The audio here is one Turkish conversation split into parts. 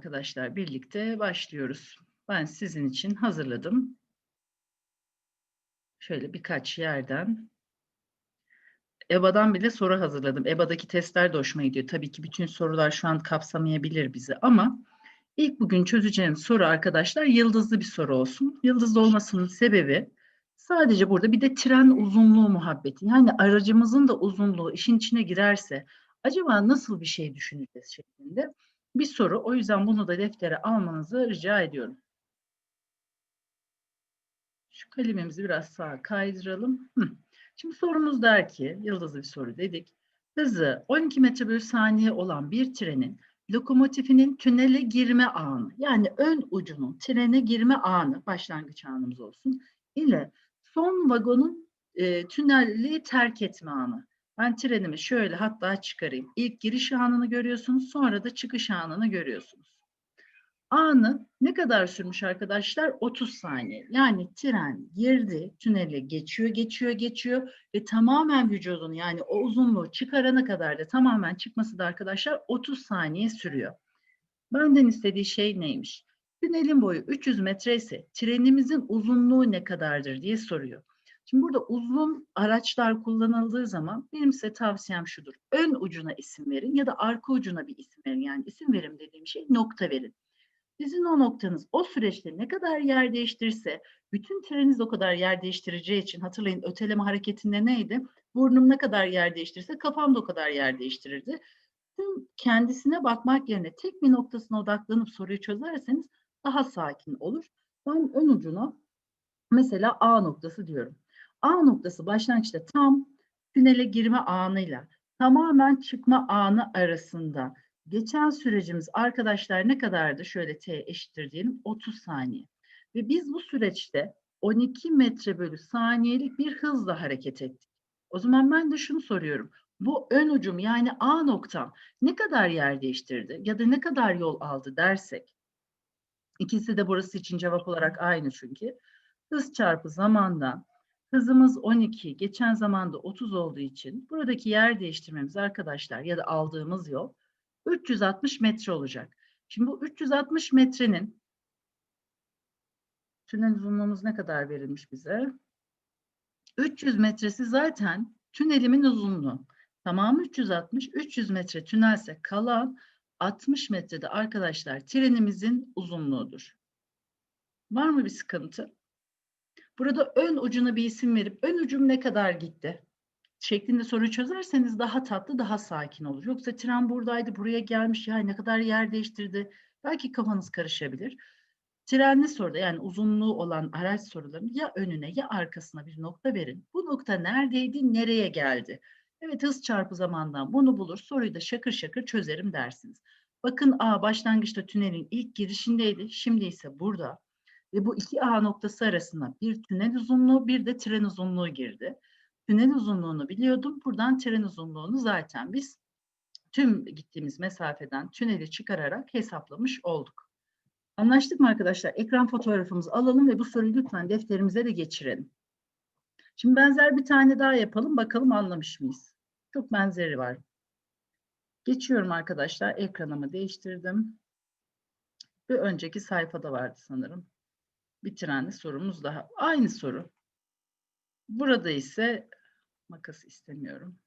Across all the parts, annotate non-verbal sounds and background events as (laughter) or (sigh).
arkadaşlar birlikte başlıyoruz. Ben sizin için hazırladım. Şöyle birkaç yerden. EBA'dan bile soru hazırladım. EBA'daki testler de hoşuma gidiyor. Tabii ki bütün sorular şu an kapsamayabilir bizi ama ilk bugün çözeceğim soru arkadaşlar yıldızlı bir soru olsun. Yıldızlı olmasının sebebi sadece burada bir de tren uzunluğu muhabbeti. Yani aracımızın da uzunluğu işin içine girerse acaba nasıl bir şey düşüneceğiz şeklinde bir soru. O yüzden bunu da deftere almanızı rica ediyorum. Şu kalemimizi biraz sağa kaydıralım. Şimdi sorumuz der ki, yıldızlı bir soru dedik. Hızı 12 metre bölü saniye olan bir trenin lokomotifinin tünele girme anı, yani ön ucunun trene girme anı, başlangıç anımız olsun, ile son vagonun e, tüneli terk etme anı. Ben trenimi şöyle hatta çıkarayım. İlk giriş anını görüyorsunuz, sonra da çıkış anını görüyorsunuz. Anı ne kadar sürmüş arkadaşlar? 30 saniye. Yani tren girdi, tünele geçiyor, geçiyor, geçiyor ve tamamen vücudun yani o uzunluğu çıkarana kadar da tamamen çıkması da arkadaşlar 30 saniye sürüyor. Benden istediği şey neymiş? Tünelin boyu 300 metre ise trenimizin uzunluğu ne kadardır diye soruyor. Şimdi burada uzun araçlar kullanıldığı zaman benim size tavsiyem şudur. Ön ucuna isim verin ya da arka ucuna bir isim verin. Yani isim verim dediğim şey nokta verin. Sizin o noktanız o süreçte ne kadar yer değiştirirse bütün treniniz o kadar yer değiştireceği için hatırlayın öteleme hareketinde neydi? Burnum ne kadar yer değiştirirse kafam da o kadar yer değiştirirdi. Tüm kendisine bakmak yerine tek bir noktasına odaklanıp soruyu çözerseniz daha sakin olur. Ben ön ucuna mesela A noktası diyorum. A noktası başlangıçta tam tünele girme anıyla tamamen çıkma anı arasında geçen sürecimiz arkadaşlar ne kadardı? Şöyle t eşittir diyelim 30 saniye. Ve biz bu süreçte 12 metre bölü saniyelik bir hızla hareket ettik. O zaman ben de şunu soruyorum. Bu ön ucum yani A noktam ne kadar yer değiştirdi ya da ne kadar yol aldı dersek. İkisi de burası için cevap olarak aynı çünkü. Hız çarpı zamandan Hızımız 12, geçen zamanda 30 olduğu için buradaki yer değiştirmemiz arkadaşlar ya da aldığımız yol 360 metre olacak. Şimdi bu 360 metrenin tünel uzunluğumuz ne kadar verilmiş bize? 300 metresi zaten tünelimin uzunluğu. Tamamı 360, 300 metre tünelse kalan 60 metrede arkadaşlar trenimizin uzunluğudur. Var mı bir sıkıntı? Burada ön ucuna bir isim verip ön ucum ne kadar gitti? şeklinde soruyu çözerseniz daha tatlı, daha sakin olur. Yoksa tren buradaydı, buraya gelmiş, ya ne kadar yer değiştirdi. Belki kafanız karışabilir. Trenli soruda yani uzunluğu olan araç sorularının ya önüne ya arkasına bir nokta verin. Bu nokta neredeydi, nereye geldi? Evet hız çarpı zamandan bunu bulur, soruyu da şakır şakır çözerim dersiniz. Bakın A başlangıçta tünelin ilk girişindeydi, şimdi ise burada. Ve bu iki A noktası arasında bir tünel uzunluğu, bir de tren uzunluğu girdi. Tünel uzunluğunu biliyordum. Buradan tren uzunluğunu zaten biz tüm gittiğimiz mesafeden tüneli çıkararak hesaplamış olduk. Anlaştık mı arkadaşlar? Ekran fotoğrafımızı alalım ve bu soruyu lütfen defterimize de geçirelim. Şimdi benzer bir tane daha yapalım. Bakalım anlamış mıyız? Çok benzeri var. Geçiyorum arkadaşlar. Ekranımı değiştirdim. Bir önceki sayfada vardı sanırım. Bir trenli sorumuz daha. Aynı soru. Burada ise makas istemiyorum.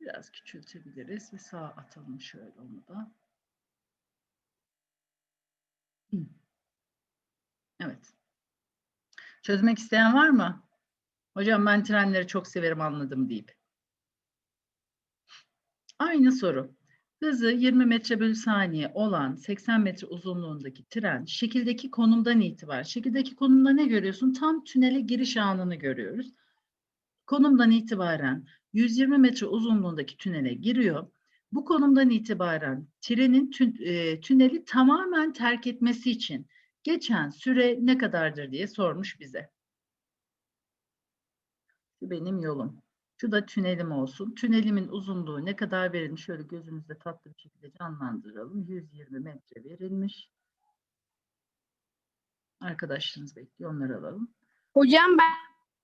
Biraz küçültebiliriz ve sağa atalım şöyle onu da. Evet. Çözmek isteyen var mı? Hocam ben trenleri çok severim anladım deyip. Aynı soru. Hızı 20 metre bölü saniye olan 80 metre uzunluğundaki tren şekildeki konumdan itibaren, şekildeki konumda ne görüyorsun? Tam tünele giriş anını görüyoruz. Konumdan itibaren 120 metre uzunluğundaki tünele giriyor. Bu konumdan itibaren trenin tün, e, tüneli tamamen terk etmesi için geçen süre ne kadardır diye sormuş bize. Şu benim yolum. Şu da tünelim olsun. Tünelimin uzunluğu ne kadar verilmiş? Şöyle gözümüzde tatlı bir şekilde canlandıralım. 120 metre verilmiş. Arkadaşlarınız bekliyor. Onları alalım. Hocam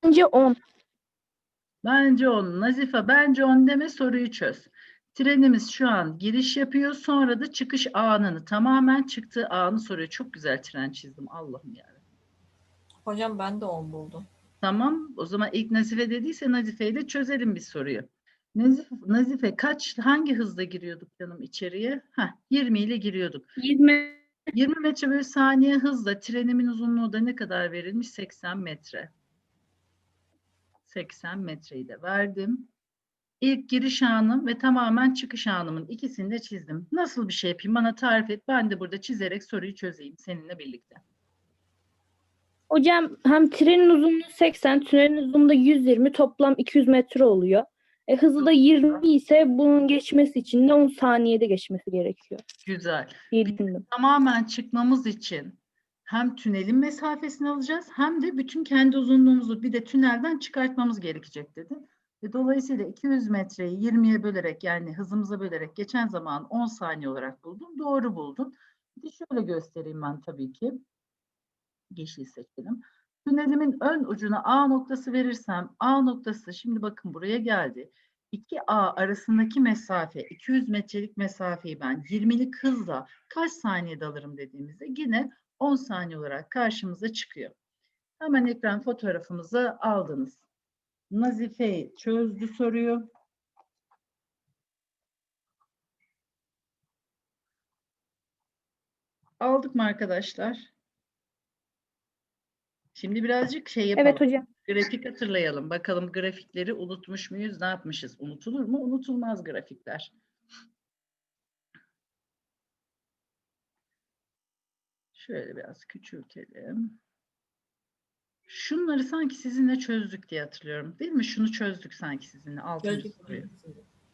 bence 10. Bence on. Nazife bence on deme soruyu çöz. Trenimiz şu an giriş yapıyor. Sonra da çıkış anını tamamen çıktığı anı soruyor. Çok güzel tren çizdim. Allah'ım ya. Hocam ben de 10 buldum. Tamam. O zaman ilk Nazife dediyse Nazife'yi de çözelim bir soruyu. Nazife, Nazife kaç hangi hızla giriyorduk canım içeriye? Heh, 20 ile giriyorduk. 20 20 metre bölü saniye hızla trenimin uzunluğu da ne kadar verilmiş? 80 metre. 80 metreyi de verdim. İlk giriş anım ve tamamen çıkış anımın ikisini de çizdim. Nasıl bir şey yapayım? Bana tarif et. Ben de burada çizerek soruyu çözeyim seninle birlikte. Hocam hem trenin uzunluğu 80, tünelin uzunluğu da 120, toplam 200 metre oluyor. E, hızı da 20 ise bunun geçmesi için de 10 saniyede geçmesi gerekiyor Güzel. düşündüm. Tamamen çıkmamız için hem tünelin mesafesini alacağız hem de bütün kendi uzunluğumuzu bir de tünelden çıkartmamız gerekecek dedi. Ve dolayısıyla 200 metreyi 20'ye bölerek yani hızımıza bölerek geçen zaman 10 saniye olarak buldum. Doğru buldun. Bir de şöyle göstereyim ben tabii ki. Yeşil seçelim. Tünelimin ön ucuna A noktası verirsem A noktası şimdi bakın buraya geldi. 2A arasındaki mesafe 200 metrelik mesafeyi ben 20'lik hızla kaç saniyede alırım dediğimizde yine 10 saniye olarak karşımıza çıkıyor. Hemen ekran fotoğrafımızı aldınız. Nazife çözdü soruyu. Aldık mı arkadaşlar? Şimdi birazcık şey yapalım. Evet hocam. Grafik hatırlayalım. Bakalım grafikleri unutmuş muyuz? Ne yapmışız? Unutulur mu? Unutulmaz grafikler. Şöyle biraz küçültelim. Şunları sanki sizinle çözdük diye hatırlıyorum. Değil mi? Şunu çözdük sanki sizinle. Altıncı soruyu.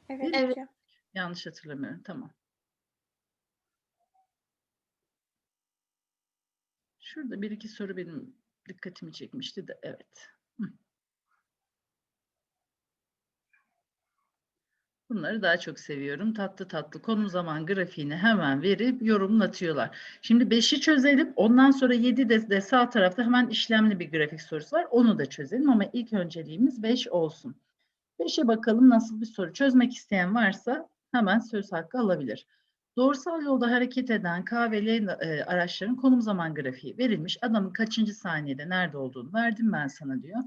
Evet, Evet. Yanlış hatırlamıyorum. Tamam. Şurada bir iki soru benim dikkatimi çekmişti de evet. Bunları daha çok seviyorum. Tatlı tatlı konu zaman grafiğini hemen verip yorumlatıyorlar. Şimdi 5'i çözelim. Ondan sonra 7 de, de sağ tarafta hemen işlemli bir grafik sorusu var. Onu da çözelim ama ilk önceliğimiz 5 olsun. 5'e bakalım nasıl bir soru. Çözmek isteyen varsa hemen söz hakkı alabilir. Doğrusal yolda hareket eden K ve L e, araçların konum zaman grafiği verilmiş. Adamın kaçıncı saniyede nerede olduğunu verdim ben sana diyor.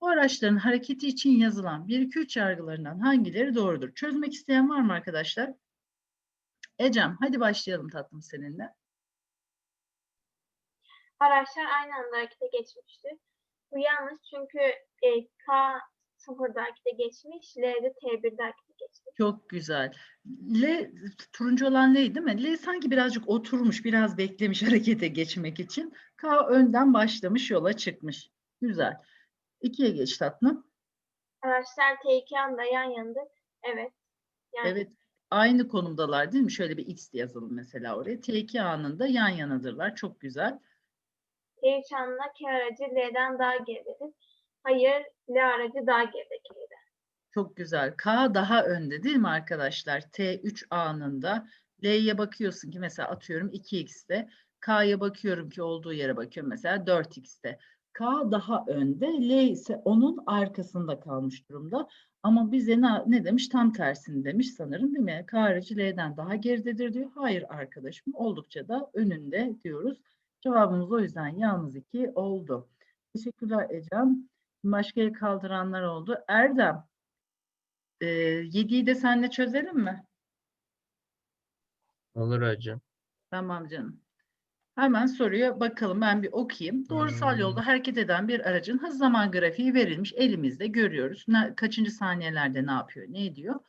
Bu araçların hareketi için yazılan 1 2 3 yargılarından hangileri doğrudur? Çözmek isteyen var mı arkadaşlar? Ecem hadi başlayalım tatlım seninle. araçlar aynı anda harekete geçmiştir. Bu yanlış çünkü e, K sıfırda harekete geçmiş, L de T1'de harekete geçmiş. Çok güzel. L turuncu olan L değil mi? L sanki birazcık oturmuş, biraz beklemiş (laughs) harekete geçmek için. K önden başlamış, yola çıkmış. Güzel. İkiye geç tatlım. Araçlar T2 anda yan yanıdır. Evet. Yani Evet. Aynı konumdalar değil mi? Şöyle bir X yazalım mesela oraya. T2 anında yan yanadırlar. Çok güzel. T3 anda K aracı L'den daha geridedir. Hayır, L aracı daha geridekidir. Çok güzel. K daha önde değil mi arkadaşlar? T3 anında L'ye bakıyorsun ki mesela atıyorum 2x'te. K'ya bakıyorum ki olduğu yere bakıyorum mesela 4x'te. K daha önde, L ise onun arkasında kalmış durumda. Ama bize ne, ne demiş? Tam tersini demiş sanırım değil mi? K aracı L'den daha geridedir diyor. Hayır arkadaşım oldukça da önünde diyoruz. Cevabımız o yüzden yalnız 2 oldu. Teşekkürler Ecem. Başka kaldıranlar oldu. Erdem, e, 7'yi de seninle çözelim mi? Olur hocam. Tamam canım. Hemen soruya bakalım. Ben bir okuyayım. Doğrusal Hmm. yolda hareket eden bir aracın hız zaman grafiği verilmiş. Elimizde görüyoruz. Ne, kaçıncı saniyelerde ne yapıyor, ne ediyor?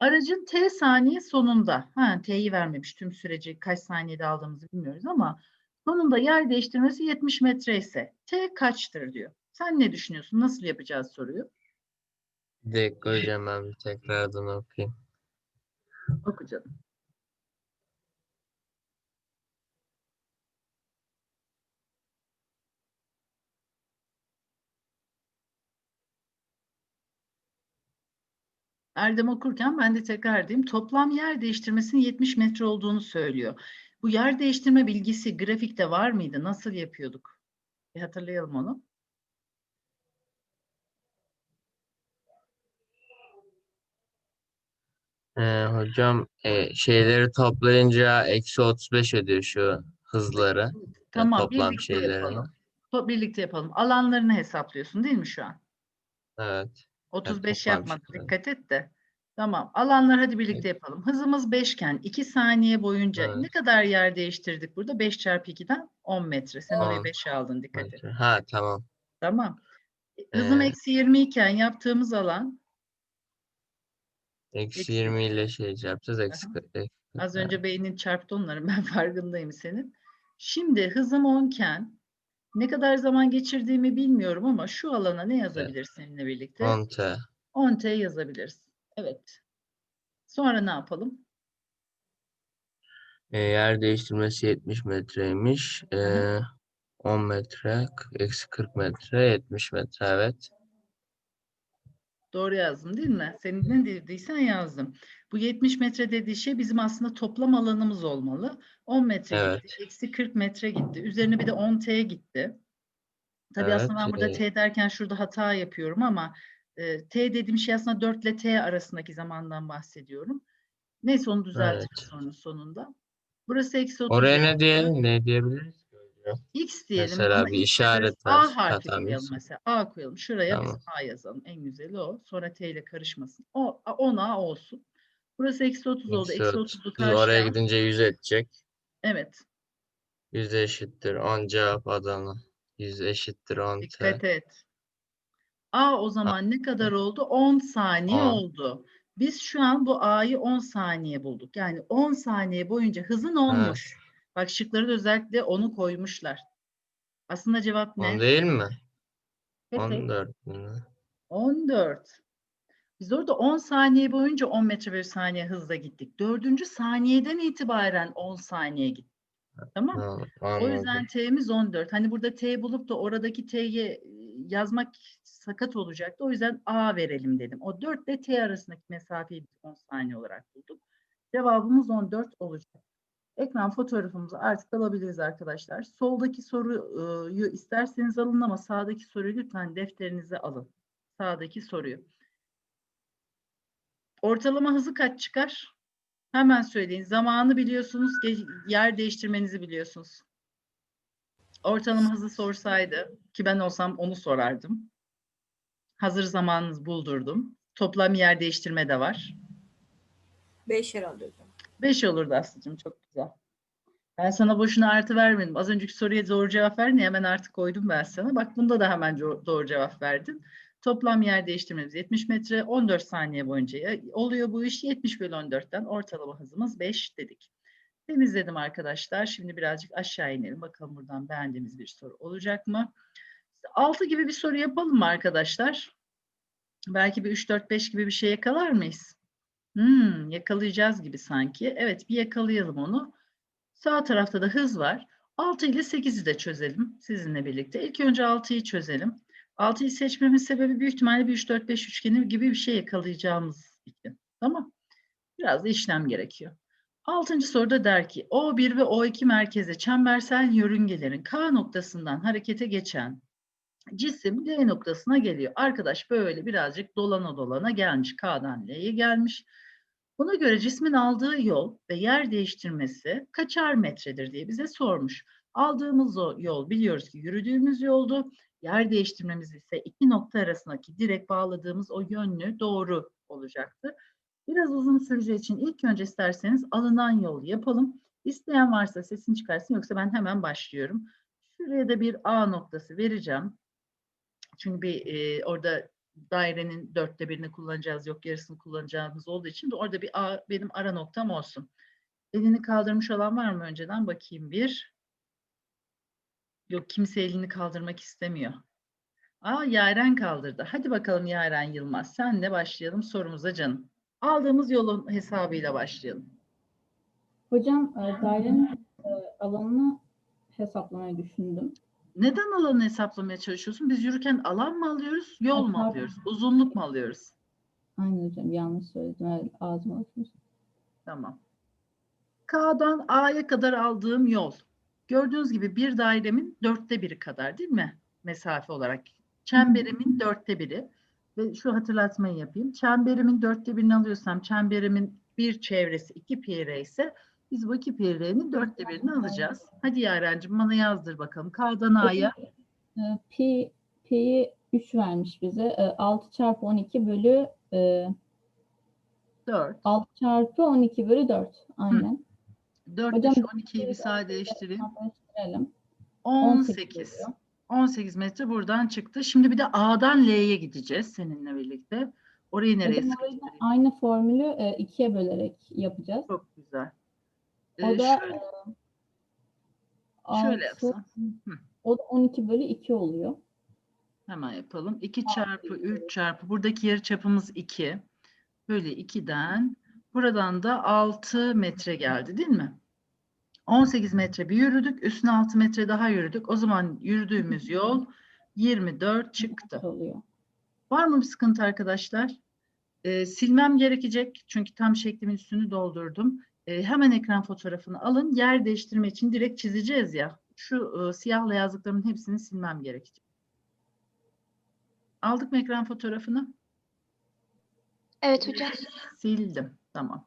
Aracın T saniye sonunda, ha T'yi vermemiş tüm süreci kaç saniyede aldığımızı bilmiyoruz ama sonunda yer değiştirmesi 70 metre ise T kaçtır diyor. Sen ne düşünüyorsun? Nasıl yapacağız soruyu? Bir dakika hocam ben bir tekrardan okuyayım. Oku canım. Erdem okurken ben de tekrar edeyim. Toplam yer değiştirmesinin 70 metre olduğunu söylüyor. Bu yer değiştirme bilgisi grafikte var mıydı? Nasıl yapıyorduk? Bir hatırlayalım onu. Ee, hocam e, şeyleri toplayınca eksi 35 ediyor şu hızları. Yani Tamam, toplam birlikte şeylerini. yapalım. To- Birlikte yapalım. Alanlarını hesaplıyorsun değil mi şu an? Evet. 35 toplam yapma, şeyleri. dikkat et de. Tamam, alanlar hadi birlikte yapalım. Hızımız 5 iken 2 saniye boyunca Evet. ne kadar yer değiştirdik burada? 5 çarpı 2'den 10 metre. Sen orayı On 5'e aldın, dikkat et. Ha tamam. Tamam. Hızım Ee, eksi 20 iken yaptığımız alan Eksi Eksi. 20 ile şey yapacağız. Eksi, eksi Az önce beynin çarptı onları (laughs) ben farkındayım senin. Şimdi hızım 10 iken ne kadar zaman geçirdiğimi bilmiyorum ama şu alana ne yazabilir seninle birlikte? 10 T. 10T yazabiliriz. Evet. Sonra ne yapalım? E, yer değiştirmesi 70 metreymiş. E, 10 metre, eksi 40 metre, 70 metre evet. Doğru yazdım değil mi? Senin ne dediysen yazdım. Bu 70 metre dediği şey bizim aslında toplam alanımız olmalı. 10 metre Evet. gitti. Eksi 40 metre gitti. Üzerine bir de 10T gitti. Tabii Evet, aslında ben burada T derken şurada hata yapıyorum ama e, T dediğim şey aslında 4 ile T arasındaki zamandan bahsediyorum. Neyse onu düzeltiriz Evet. sonra sonunda. Burası eksi 30 Oraya ne diyelim? Ne diyebiliriz? X diyelim. Mesela bir işaret A harfi koyalım mesela. A koyalım. Şuraya biz Tamam. A yazalım. En güzeli o. Sonra T ile karışmasın. O, 10 A olsun. Burası eksi 30 oldu. Eksi Eksi 30. 30'u Biz oraya karşıya. gidince 100 edecek. Evet. 100 eşittir 10 cevap Adana. 100 eşittir 10 T. Dikkat et. A o zaman ne kadar oldu? 10 saniye 10. oldu. Biz şu an bu A'yı 10 saniye bulduk. Yani 10 saniye boyunca hızın olmuş. Bak şıkları da özellikle onu koymuşlar. Aslında cevap ne? 10 değil mi? Evet, 14 mi? 14. Biz orada 10 saniye boyunca 10 metre bölü saniye hızla gittik. Dördüncü saniyeden itibaren 10 saniye gittik. Tamam. Ha, O yüzden T'miz 14. Hani burada T bulup da oradaki T'yi e, yazmak sakat olacaktı. O yüzden A verelim dedim. O 4 ile T arasındaki mesafeyi biz 10 saniye olarak bulduk. Cevabımız 14 olacak. Ekran fotoğrafımızı artık alabiliriz arkadaşlar. Soldaki soruyu isterseniz alın ama sağdaki soruyu lütfen defterinize alın. Sağdaki soruyu. Ortalama hızı kaç çıkar? Hemen söyleyin. Zamanı biliyorsunuz, yer değiştirmenizi biliyorsunuz. Ortalama hızı sorsaydı ki ben olsam onu sorardım. Hazır zamanınız buldurdum. Toplam yer değiştirme de var. 5 herhalde. 5 olurdu Aslı'cığım çok güzel. Ben sana boşuna artı vermedim. Az önceki soruya doğru cevap verdin hemen artı koydum ben sana. Bak bunda da hemen doğru cevap verdin. Toplam yer değiştirmemiz 70 metre 14 saniye boyunca oluyor bu iş 70 bölü 14'ten ortalama hızımız 5 dedik. Temizledim arkadaşlar. Şimdi birazcık aşağı inelim. Bakalım buradan beğendiğimiz bir soru olacak mı? 6 gibi bir soru yapalım mı arkadaşlar? Belki bir 3, 4, 5 gibi bir şey yakalar mıyız? Hmm, yakalayacağız gibi sanki. Evet bir yakalayalım onu. Sağ tarafta da hız var. 6 ile 8'i de çözelim sizinle birlikte. İlk önce 6'yı çözelim. 6'yı seçmemin sebebi büyük ihtimalle bir 3, 4, 5 üçgeni gibi bir şey yakalayacağımız için. Tamam. Biraz da işlem gerekiyor. Altıncı soruda der ki O1 ve O2 merkeze çembersel yörüngelerin K noktasından harekete geçen cisim L noktasına geliyor. Arkadaş böyle birazcık dolana dolana gelmiş. K'dan L'ye gelmiş. Buna göre cismin aldığı yol ve yer değiştirmesi kaçar metredir diye bize sormuş. Aldığımız o yol biliyoruz ki yürüdüğümüz yoldu. Yer değiştirmemiz ise iki nokta arasındaki direkt bağladığımız o yönlü doğru olacaktı. Biraz uzun süreceği için ilk önce isterseniz alınan yolu yapalım. İsteyen varsa sesini çıkarsın yoksa ben hemen başlıyorum. Şuraya da bir A noktası vereceğim. Çünkü bir e, orada dairenin dörtte birini kullanacağız, yok yarısını kullanacağımız olduğu için de orada bir A benim ara noktam olsun. Elini kaldırmış olan var mı önceden? Bakayım bir. Yok kimse elini kaldırmak istemiyor. Aa Yaren kaldırdı. Hadi bakalım Yaren Yılmaz. Senle başlayalım sorumuza canım. Aldığımız yolun hesabıyla başlayalım. Hocam dairenin alanını hesaplamayı düşündüm. Neden alanı hesaplamaya çalışıyorsun? Biz yürürken alan mı alıyoruz, yol mu alıyoruz, uzunluk mu alıyoruz? Aynen hocam yanlış söyledim. Evet, ağzıma atmış. Tamam. K'dan A'ya kadar aldığım yol. Gördüğünüz gibi bir dairemin dörtte biri kadar değil mi? Mesafe olarak. Çemberimin dörtte biri. Ve şu hatırlatmayı yapayım. Çemberimin dörtte birini alıyorsam çemberimin bir çevresi 2 pi ise biz bu 2 pi r'nin dörtte birini alacağız. Hadi Yaren'cim bana yazdır bakalım. K'dan A'ya E, pi, pi'yi 3 vermiş bize. E, 6 çarpı 12 bölü e, 4. 6 çarpı 12 bölü 4. Aynen. 4 Hocam, 12'yi bir sadeleştireyim. Sadeleştirelim. 18. 18 oluyor. 18 metre buradan çıktı. Şimdi bir de A'dan L'ye gideceğiz seninle birlikte. Orayı nereye Hocam aynı formülü e, ikiye bölerek yapacağız. Çok güzel. O Ee, da şöyle, şöyle yapsam. O da 12 bölü 2 oluyor. Hemen yapalım. 2 çarpı 3 çarpı buradaki yarıçapımız 2. Bölü 2'den buradan da 6 metre geldi değil mi? 18 metre bir yürüdük. Üstüne 6 metre daha yürüdük. O zaman yürüdüğümüz yol 24 çıktı. oluyor. Var mı bir sıkıntı arkadaşlar? Ee, silmem gerekecek çünkü tam şeklimin üstünü doldurdum. Ee, hemen ekran fotoğrafını alın. Yer değiştirme için direkt çizeceğiz ya. Şu e, siyahla yazdıklarımın hepsini silmem gerekecek. Aldık mı ekran fotoğrafını? Evet hocam. Sildim. Tamam.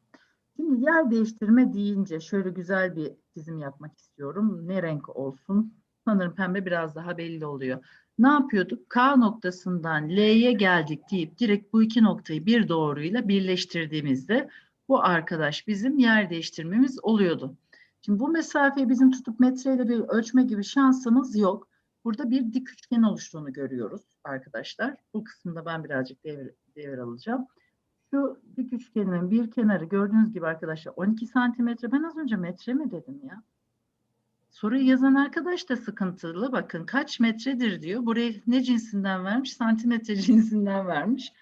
Şimdi yer değiştirme deyince şöyle güzel bir çizim yapmak istiyorum. Ne renk olsun? Sanırım pembe biraz daha belli oluyor. Ne yapıyorduk? K noktasından L'ye geldik deyip direkt bu iki noktayı bir doğruyla birleştirdiğimizde bu arkadaş bizim yer değiştirmemiz oluyordu. Şimdi bu mesafeyi bizim tutup metreyle bir ölçme gibi şansımız yok. Burada bir dik üçgen oluştuğunu görüyoruz arkadaşlar. Bu kısımda ben birazcık devir, devir alacağım. Şu dik üçgenimin bir kenarı gördüğünüz gibi arkadaşlar 12 santimetre. Ben az önce metre mi dedim ya? Soruyu yazan arkadaş da sıkıntılı. Bakın kaç metredir diyor. Buraya ne cinsinden vermiş? Santimetre (laughs) cinsinden vermiş.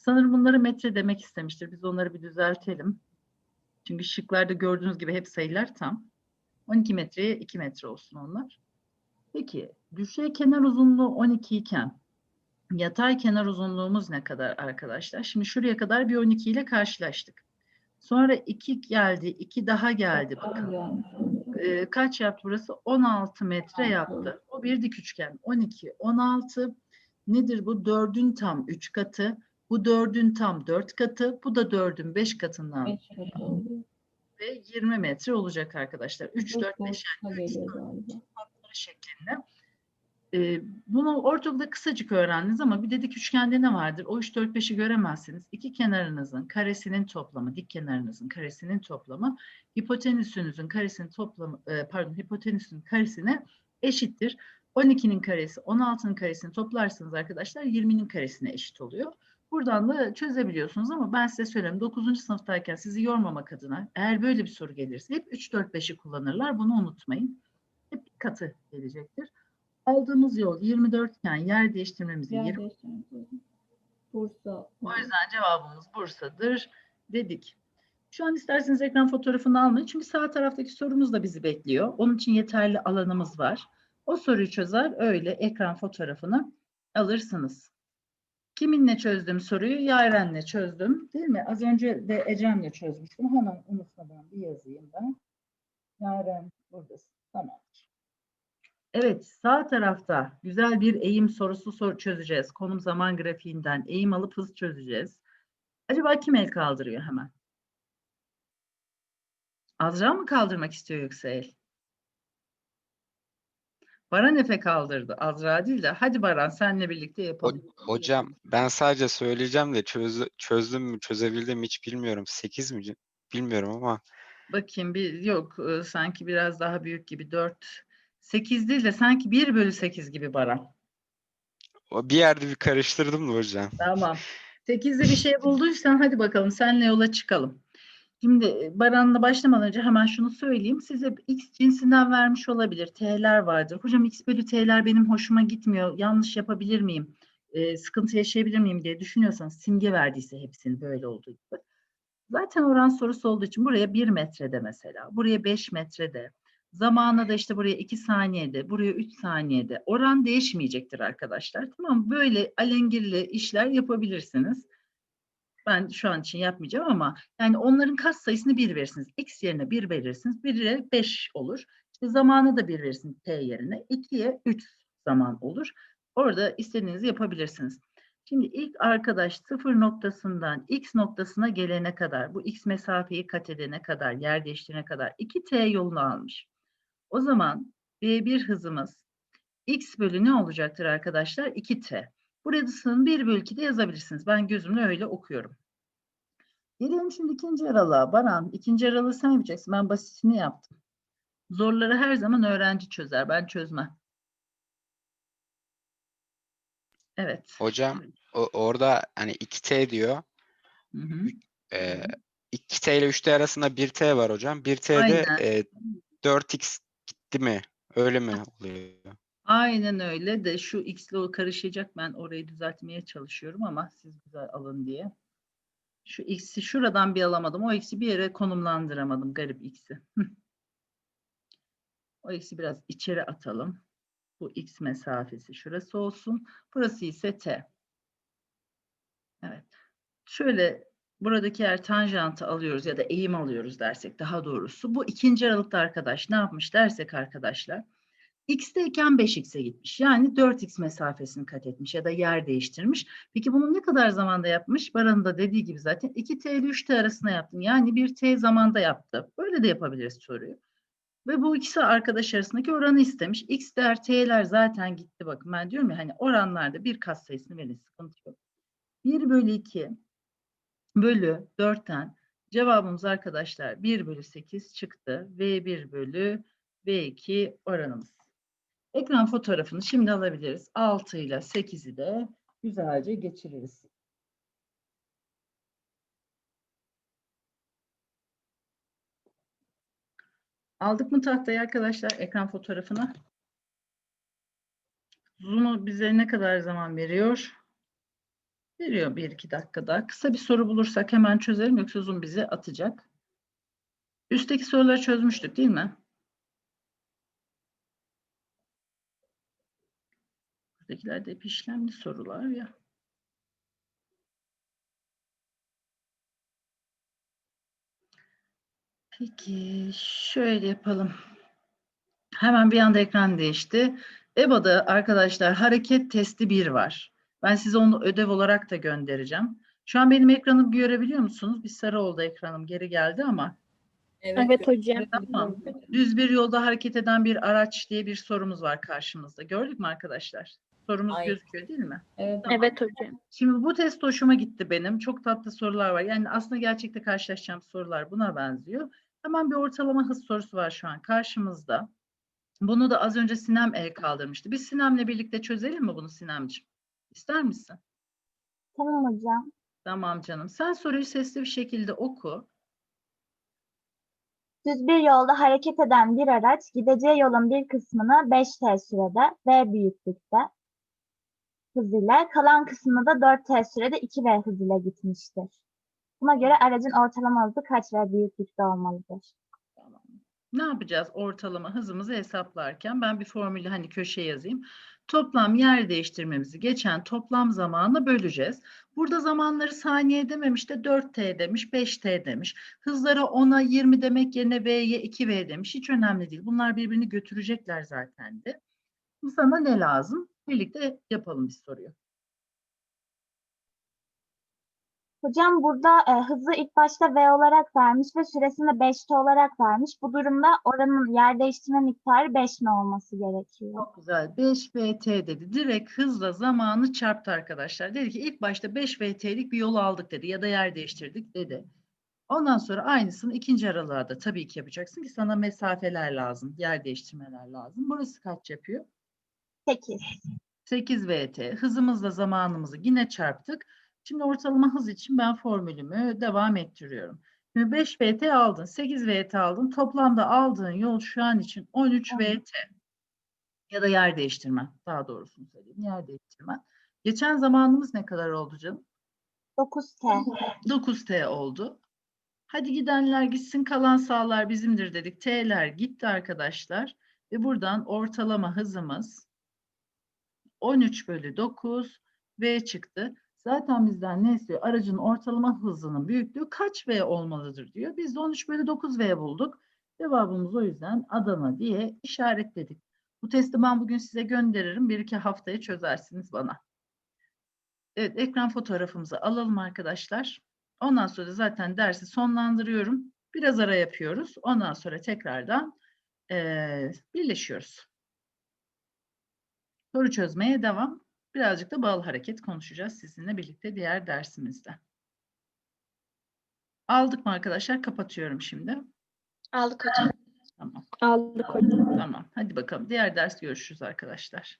Sanırım bunları metre demek istemiştir. Biz onları bir düzeltelim. Çünkü şıklarda gördüğünüz gibi hep sayılar tam. 12 metreye 2 metre olsun onlar. Peki düşey kenar uzunluğu 12 iken yatay kenar uzunluğumuz ne kadar arkadaşlar? Şimdi şuraya kadar bir 12 ile karşılaştık. Sonra 2 geldi, 2 daha geldi. Bakın Oluyor. e, kaç yaptı burası? 16 metre yaptı. O bir dik üçgen. 12, 16. Nedir bu? 4'ün tam 3 katı. Bu 4'ün tam 4 katı. Bu da 4'ün 5 katından Beş katı ve 20 metre olacak arkadaşlar. 3, Bu 4, 5 boşluğa geliyor galiba. hatları şeklinde. Ee, bunu ortaokulda kısacık öğrendiniz ama bir de dik üçgende ne vardır? O 3, 4, 5'i göremezsiniz. İki kenarınızın karesinin toplamı, dik kenarınızın karesinin toplamı, hipotenüsünüzün karesinin toplamı, e, pardon hipotenüsün karesine eşittir. 12'nin karesi, 16'nın karesini toplarsanız arkadaşlar 20'nin karesine eşit oluyor. Buradan da çözebiliyorsunuz ama ben size söyleyeyim 9. sınıftayken sizi yormamak adına eğer böyle bir soru gelirse hep 3, 4, 5'i kullanırlar. Bunu unutmayın. Hep bir katı gelecektir. Aldığımız yol 24 iken yer değiştirmemizin Yer 20 değiştirmek lazım. Bursa. o yüzden cevabımız Bursa'dır dedik. Şu an isterseniz ekran fotoğrafını almayın. Çünkü sağ taraftaki sorumuz da bizi bekliyor. Onun için yeterli alanımız var. O soruyu çözer öyle ekran fotoğrafını alırsınız. Kiminle çözdüm soruyu? Yaren'le çözdüm. Değil mi? Az önce de Ecem'le çözmüştüm. Hemen unutmadan bir yazayım ben. Yaren buradasın. Tamamdır. Evet, sağ tarafta güzel bir eğim sorusu sor çözeceğiz. Konum zaman grafiğinden eğim alıp hız çözeceğiz. Acaba kim el kaldırıyor hemen? Azra mı kaldırmak istiyor yoksa el? Baran Efe kaldırdı. Azra değil de. Hadi Baran senle birlikte yapalım. Hocam ben sadece söyleyeceğim de çöz, çözdüm mü çözebildim mi hiç bilmiyorum. 8 mi? Bilmiyorum ama Bakayım bir yok e, sanki biraz daha büyük gibi 4 8 değil de sanki 1 bölü 8 gibi Baran. bir yerde bir karıştırdım da hocam. Tamam. 8'de bir şey bulduysan hadi bakalım senle yola çıkalım. Şimdi e, Baran'la başlamadan önce hemen şunu söyleyeyim. Size x cinsinden vermiş olabilir. T'ler vardır. Hocam x bölü t'ler benim hoşuma gitmiyor. Yanlış yapabilir miyim? E, sıkıntı yaşayabilir miyim diye düşünüyorsanız simge verdiyse hepsini böyle olduğu gibi. Zaten oran sorusu olduğu için buraya 1 metrede mesela. Buraya 5 metrede. Zamanla da işte buraya 2 saniyede, buraya 3 saniyede. Oran değişmeyecektir arkadaşlar. Tamam? Böyle alengirli işler yapabilirsiniz. Ben şu an için yapmayacağım ama yani onların kat sayısını 1 verirsiniz. X yerine 1 verirsiniz. 1'e 5 olur. İşte zamanı da 1 verirsiniz T yerine. 2'ye 3 zaman olur. Orada istediğinizi yapabilirsiniz. Şimdi ilk arkadaş sıfır noktasından x noktasına gelene kadar, bu x mesafeyi kat edene kadar, yer değiştirene kadar 2t yolunu almış. O zaman v1 hızımız x bölü ne olacaktır arkadaşlar? 2t. Burada sınırın 1 bölü 2 de yazabilirsiniz. Ben gözümle öyle okuyorum. Gelelim şimdi ikinci aralığa. Baran, ikinci aralığı sen yapacaksın. Ben basitini yaptım. Zorları her zaman öğrenci çözer. Ben çözmem. Evet. Hocam o, orada hani 2T diyor. Hı hı. Ee, 2T ile 3T arasında 1T var hocam. 1T'de Aynen. e, 4X gitti mi? Öyle mi oluyor? Aynen öyle de şu x ile o karışacak. Ben orayı düzeltmeye çalışıyorum ama siz güzel alın diye. Şu x'i şuradan bir alamadım. O x'i bir yere konumlandıramadım. Garip x'i. O x'i biraz içeri atalım. Bu x mesafesi şurası olsun. Burası ise t. Evet. Şöyle buradaki yer tanjantı alıyoruz ya da eğim alıyoruz dersek daha doğrusu. Bu ikinci aralıkta arkadaş ne yapmış dersek arkadaşlar. X'teyken 5X'e gitmiş. Yani 4X mesafesini kat etmiş ya da yer değiştirmiş. Peki bunu ne kadar zamanda yapmış? Baran'ın da dediği gibi zaten 2T ile 3T arasında yaptım. Yani 1T zamanda yaptı. Böyle de yapabiliriz soruyu. Ve bu ikisi arkadaş arasındaki oranı istemiş. X değer T'ler zaten gitti. Bakın ben diyorum ya hani oranlarda bir kat sayısını verin sıkıntı yok. 1 bölü 2 bölü 4'ten cevabımız arkadaşlar 1 bölü 8 çıktı. V1 bölü V2 oranımız. Ekran fotoğrafını şimdi alabiliriz. 6 ile 8'i de güzelce geçiririz. Aldık mı tahtayı arkadaşlar ekran fotoğrafını? Zoom'u bize ne kadar zaman veriyor? Veriyor 1-2 dakikada. Kısa bir soru bulursak hemen çözelim yoksa Zoom bize atacak. Üstteki soruları çözmüştük değil mi? Buradakiler de hep işlemli sorular ya. Peki şöyle yapalım. Hemen bir anda ekran değişti. EBA'da arkadaşlar hareket testi 1 var. Ben size onu ödev olarak da göndereceğim. Şu an benim ekranımı görebiliyor musunuz? Bir sarı oldu ekranım geri geldi ama. Evet hocam. Tamam. Düz bir yolda hareket eden bir araç diye bir sorumuz var karşımızda. Gördük mü arkadaşlar? Sorumuz Ay. gözüküyor değil mi? Evet. Evet hocam. Şimdi bu test hoşuma gitti benim. Çok tatlı sorular var. Yani aslında gerçekte karşılaşacağım sorular buna benziyor. Hemen bir ortalama hız sorusu var şu an karşımızda. Bunu da az önce Sinem el kaldırmıştı. Biz Sinem'le birlikte çözelim mi bunu Sinemciğim? İster misin? Tamam hocam. Tamam canım. Sen soruyu sesli bir şekilde oku. Düz bir yolda hareket eden bir araç gideceği yolun bir kısmını 5t sürede v büyüklükte hızıyla, kalan kısmını da 4t sürede 2v hızıyla gitmiştir. Buna göre aracın ortalama hızı kaç v büyüklükte olmalıdır? Ne yapacağız ortalama hızımızı hesaplarken? Ben bir formülü hani köşeye yazayım. Toplam yer değiştirmemizi geçen toplam zamanla böleceğiz. Burada zamanları saniye dememiş de 4T demiş, 5T demiş. Hızlara 10'a 20 demek yerine V'ye 2V demiş. Hiç önemli değil. Bunlar birbirini götürecekler zaten de. Sana ne lazım? Birlikte yapalım bir soruyu. Hocam burada e, hızı ilk başta v olarak vermiş ve süresini de 5t olarak vermiş. Bu durumda oranın yer değiştirme miktarı 5 mi olması gerekiyor? Çok güzel. 5VT dedi. Direkt hızla zamanı çarptı arkadaşlar. Dedi ki ilk başta 5VT'lik bir yol aldık dedi ya da yer değiştirdik dedi. Ondan sonra aynısını ikinci aralığa da tabii ki yapacaksın ki sana mesafeler lazım, yer değiştirmeler lazım. Burası kaç yapıyor? 8. 8 VT. Hızımızla zamanımızı yine çarptık. Şimdi ortalama hız için ben formülümü devam ettiriyorum. Şimdi 5 VT aldın, 8 VT aldın. Toplamda aldığın yol şu an için 13 VT. Ya da yer değiştirme. Daha doğrusunu söyleyeyim. Yer değiştirme. Geçen zamanımız ne kadar oldu canım? 9t. 9T oldu. Hadi gidenler gitsin kalan sağlar bizimdir dedik. T'ler gitti arkadaşlar. Ve buradan ortalama hızımız 13 bölü 9 V çıktı. Zaten bizden ne istiyor? Aracın ortalama hızının büyüklüğü kaç V olmalıdır diyor. Biz de 13 bölü 9 V bulduk. Cevabımız o yüzden Adana diye işaretledik. Bu testi ben bugün size gönderirim. Bir iki haftaya çözersiniz bana. Evet, ekran fotoğrafımızı alalım arkadaşlar. Ondan sonra zaten dersi sonlandırıyorum. Biraz ara yapıyoruz. Ondan sonra tekrardan eee, birleşiyoruz. Soru çözmeye devam. Birazcık da bağlı hareket konuşacağız sizinle birlikte diğer dersimizde. Aldık mı arkadaşlar? Kapatıyorum şimdi. Aldık hocam. Tamam. Aldık hocam. Tamam. Hadi bakalım. Diğer ders görüşürüz arkadaşlar.